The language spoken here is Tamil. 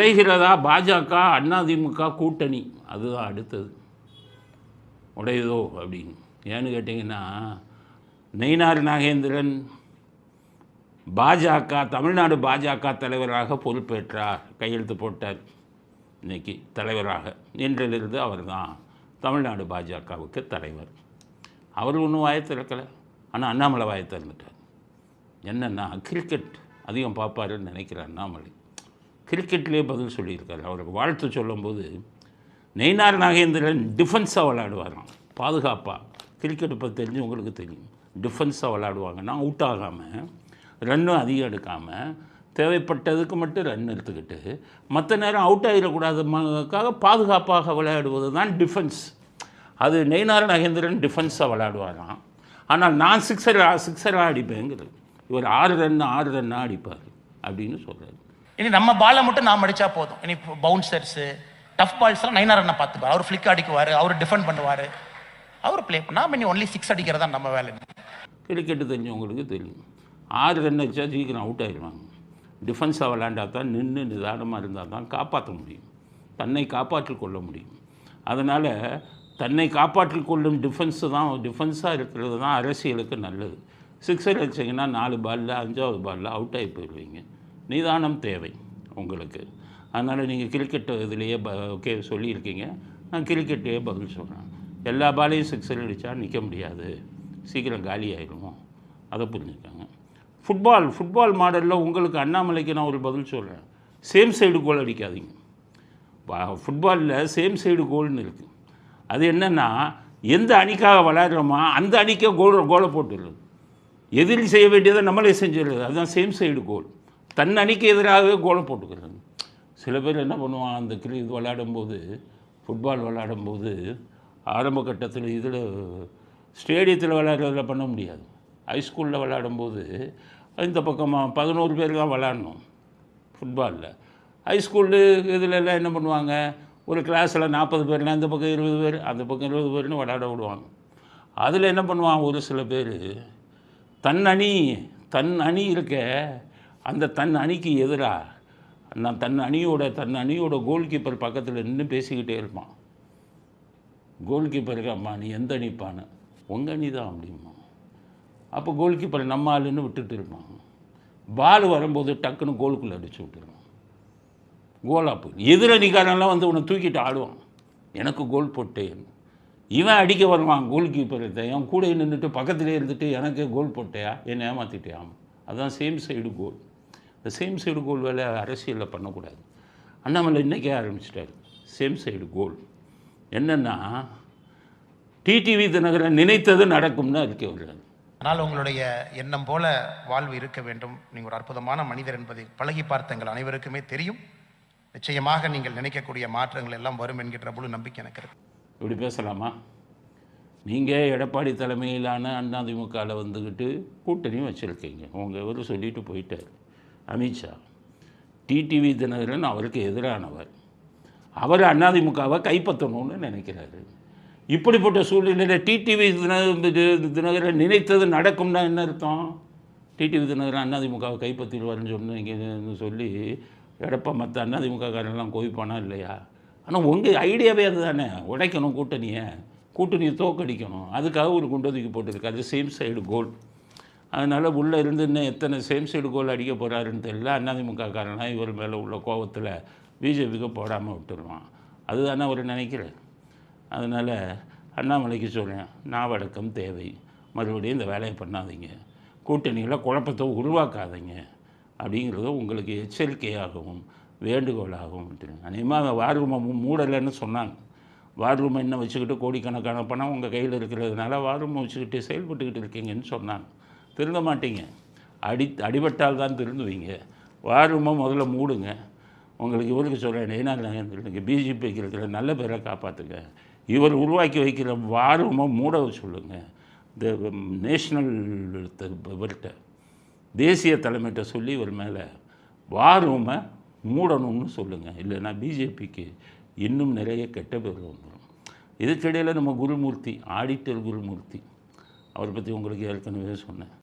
உடைகிறதா பாஜக அதிமுக கூட்டணி. அதுதான் அடுத்தது. உடையதோ அப்படின்னு. ஏன்னு கேட்டிங்கன்னா நெய்னார் நாகேந்திரன் பாஜக தமிழ்நாடு பாஜக தலைவராக பொறுப்பேற்றார். கையெழுத்து போட்டார். இன்னைக்கு தலைவராக இன்றிலிருந்து அவர் தான் தமிழ்நாடு பாஜகவுக்கு தலைவர். அவர் ஒன்றும் வாய திறக்கலை. ஆனால் அண்ணாமலை வாயை திறந்துட்டார். என்னென்னா கிரிக்கெட் அதிகம் பார்ப்பாருன்னு நினைக்கிறேன் அண்ணாமலை. கிரிக்கெட்லேயே பதில் சொல்லியிருக்காரு. அவருக்கு வாழ்த்து சொல்லும்போது நெய்னார் நாகேந்திரன் டிஃபென்ஸாக விளையாடுவாராம். பாதுகாப்பாக கிரிக்கெட் இப்போ தெரிஞ்சு உங்களுக்கு தெரியும். டிஃபென்ஸாக விளையாடுவாங்க. நான் அவுட் ஆகாமல் ரன்னும் அதிகம் எடுக்காமல் தேவைப்பட்டதுக்கு மட்டும் ரன் எடுத்துக்கிட்டு மற்ற நேரம் அவுட் ஆகிடக்கூடாதுக்காக பாதுகாப்பாக விளையாடுவது தான் டிஃபென்ஸ் அது நெய்னார் நாகேந்திரன் டிஃபென்ஸாக விளையாடுவாராம். ஆனால் நான் சிக்ஸர் சிக்ஸராக அடிப்பேங்கிறது. இவர் ஆறு ரன் ஆறு ரன்னாக அடிப்பார் அப்படின்னு சொல்கிறார் இனி நம்ம பாலை மட்டும் நாம் அடிச்சா போதும். இனி பவுன்சர்ஸு டஃப் பால்ஸ்லாம் நைனார் அண்ணா பார்த்துப்பார். அவர் ஃப்ளிக் அடிக்குவார் அவர் டிஃபெண்ட் பண்ணுவார். அவர் ப்ளே நாம இனி ஒன்லி சிக்ஸ் அடிக்கிறதா நம்ம வேலை. கிரிக்கெட்டு தெரிஞ்சவங்களுக்கு தெரியும். ஆறு ரன் அடித்தா சீக்கிரம் அவுட் ஆயிடுவாங்க. டிஃபென்ஸாக விளையாண்டா தான் நின்று நிதானமாக இருந்தால் தான் காப்பாற்ற முடியும். தன்னை காப்பாற்றிக் கொள்ள முடியும். அதனால் தன்னை காப்பாற்றிக் கொள்ளும் டிஃபென்ஸு தான் டிஃபென்ஸாக இருக்கிறது தான் அரசியலுக்கு நல்லது. சிக்ஸர் அடிச்சிங்கன்னா நாலு பாலில் அஞ்சாவது பாலில் அவுட் ஆகி போயிடுவீங்க. நிதானம் தேவை உங்களுக்கு. அதனால் நீங்கள் கிரிக்கெட் இதுலேயே ப ஓகே சொல்லியிருக்கீங்க. நான் கிரிக்கெட்லேயே பதில் சொல்கிறேன் எல்லா பாலையும் சிக்ஸர் அடித்தா நிற்க முடியாது. சீக்கிரம் காலி ஆயிடும் அதை புரிஞ்சுக்காங்க. ஃபுட்பால் ஃபுட்பால் மாடலில் உங்களுக்கு அண்ணாமலைக்கு நான் ஒரு பதில் சொல்கிறேன் சேம் சைடு கோல் அடிக்காதீங்க. ஃபுட்பாலில் சேம் சைடு கோல்னு இருக்குது அது என்னென்னா எந்த அணிக்காக விளையாடுறோமோ அந்த அணிக்கே கோல் கோலை போட்டுடுது எதிரி செய்ய வேண்டியதை நம்மளே செஞ்சிடுறது. அதுதான் சேம் சைடு கோல் தன் அணிக்கு எதிராகவே கோலம் போட்டுக்கிறது. சில பேர் என்ன பண்ணுவான் அந்த கிரி இது விளையாடும்போது ஃபுட்பால் விளையாடும்போது ஆரம்ப கட்டத்தில் இதில் ஸ்டேடியத்தில் விளையாடுறதுல பண்ண முடியாது. ஹைஸ்கூலில் விளையாடும்போது இந்த பக்கமாக பதினோரு பேர் தான் விளையாடணும் ஃபுட்பாலில் ஹைஸ்கூலு இதில் எல்லாம் என்ன பண்ணுவாங்க ஒரு கிளாஸில் நாற்பது பேர்னா இந்த பக்கம் இருபது பேர் அந்த பக்கம் இருபது பேர்னு விளையாட விடுவாங்க. அதில் என்ன பண்ணுவான் ஒரு சில பேர் தன் அணி தன் அணி இருக்க அந்த தன் அணிக்கு எதிராக நான் தன் அணியோட தன் அணியோட கோல் கீப்பர் பக்கத்தில் நின்று பேசிக்கிட்டே இருப்பான். கோல் கீப்பருக்கு அம்மா நீ எந்த அணிப்பான்னு உங்கள் அணி தான் அப்படிமா அப்போ கோல் கீப்பர் நம்ம ஆளுன்னு விட்டுட்டு இருப்பான். பால் வரும்போது டக்குன்னு கோலுக்குள்ளே அடிச்சு விட்டுருவான். கோலா போய் எதிரணிக்காரன்லாம் வந்து உன்னை தூக்கிட்டு ஆடுவான். எனக்கு கோல் போட்டேன் இவன் அடிக்க வருவான் கோல் கீப்பர் என் கூட நின்றுட்டு பக்கத்துலேயே இருந்துட்டு எனக்கு கோல் போட்டையா? என்னை ஏமாற்றிட்டியாம் அதுதான் சேம் சைடு கோல் இந்த சேம் சைடு கோல் வேலை அரசியலில் பண்ணக்கூடாது. அண்ணாமலை இன்றைக்கே ஆரம்பிச்சிட்டாரு. Same side goal. என்னென்னா டிடிவி தினகரன் நினைத்தது நடக்கும்னு அறிக்கை வருகிறார் ஆனால் உங்களுடைய எண்ணம் போல வாழ்வு இருக்க வேண்டும். நீங்கள் ஒரு அற்புதமான மனிதர் என்பதை பழகி பார்த்த எங்கள் அனைவருக்குமே தெரியும். நிச்சயமாக நீங்கள் நினைக்கக்கூடிய மாற்றங்கள் எல்லாம் வரும் என்கின்ற முழு நம்பிக்கை எனக்கு இருக்கு. இப்படி பேசலாமா? நீங்கள் எடப்பாடி தலைமையிலான அதிமுகவில் வந்துக்கிட்டு கூட்டணியும் வச்சுருக்கீங்க. உங்கள் இவர் சொல்லிட்டு போயிட்டார். அமித்ஷா. டிடிவி தினகரன் அவருக்கு எதிரானவர். அவர் அதிமுகவை கைப்பற்றணும்னு நினைக்கிறாரு. இப்படிப்பட்ட சூழ்நிலையில் டிடிவி தினகரன் நினைத்தது நடக்கும்னா என்ன அர்த்தம்? டிடிவி தினகரன் அதிமுகவை கைப்பற்றிடுவார்னு சொன்னீங்கன்னு சொல்லி எடப்பா மற்ற அண்ணாதிமுகக்காரெல்லாம் கோவிப்பானா இல்லையா? ஆனால் உங்கள் ஐடியாவே அதுதானே. உடைக்கணும் கூட்டணியை. கூட்டணியை தோக்கடிக்கணும். அதுக்காக ஒரு குண்டு தூக்கி போட்டிருக்காரு சேம் சைடு கோல் அதனால் உள்ளே இருந்து இன்னும் எத்தனை சேம் சைடு கோல் அடிக்க போகிறாருன்னு தெரியல. அதிமுக காரனாக இவர் மேலே உள்ள கோபத்தில் பிஜேபிக்கு போடாமல் விட்டுருவான். அதுதானே அவர் நினைக்கிறேன் அதனால் அண்ணாமலைக்கு சொல்கிறேன் நாவடக்கம் தேவை. மறுபடியும் இந்த வேலையை பண்ணாதீங்க. கூட்டணியில் குழப்பத்தை உருவாக்காதீங்க. அப்படிங்கிறது உங்களுக்கு எச்சரிக்கையாகவும் வேண்டுகோளாகவும் அநேகமாக வார் ரூமை மூடலைன்னு சொன்னாங்க. வார் ரூமை என்ன வச்சுக்கிட்டு கோடிக்கணக்கான பணம் உங்கள் கையில் இருக்கிறதுனால வார் ரூமை வச்சுக்கிட்டு செயல்பட்டுக்கிட்டு இருக்கீங்கன்னு சொன்னாங்க. திருந்த மாட்டீங்க. அடி அடிபட்டால் தான் திருந்துவீங்க. வாரமாக முதல்ல மூடுங்க. உங்களுக்கு இவருக்கு சொல்கிறேன் நெய்னார் நகேந்திரனுக்கு பிஜேபிக்கு இருக்கிற நல்ல பேரை காப்பாற்றுங்க இவர் உருவாக்கி வைக்கிற வாரூமை மூட சொல்லுங்கள் இந்த நேஷ்னல் இவர்கிட்ட தேசிய தலைமையிட்ட சொல்லி இவர் மேலே வாரூமை மூடணும்னு சொல்லுங்கள் இல்லைன்னா பிஜேபிக்கு இன்னும் நிறைய கெட்ட பேர் வந்துடும் இதுக்கிடையில் நம்ம குருமூர்த்தி ஆடிட்டர் குருமூர்த்தி அவரை பற்றி உங்களுக்கு ஏற்கனவே சொன்னேன்.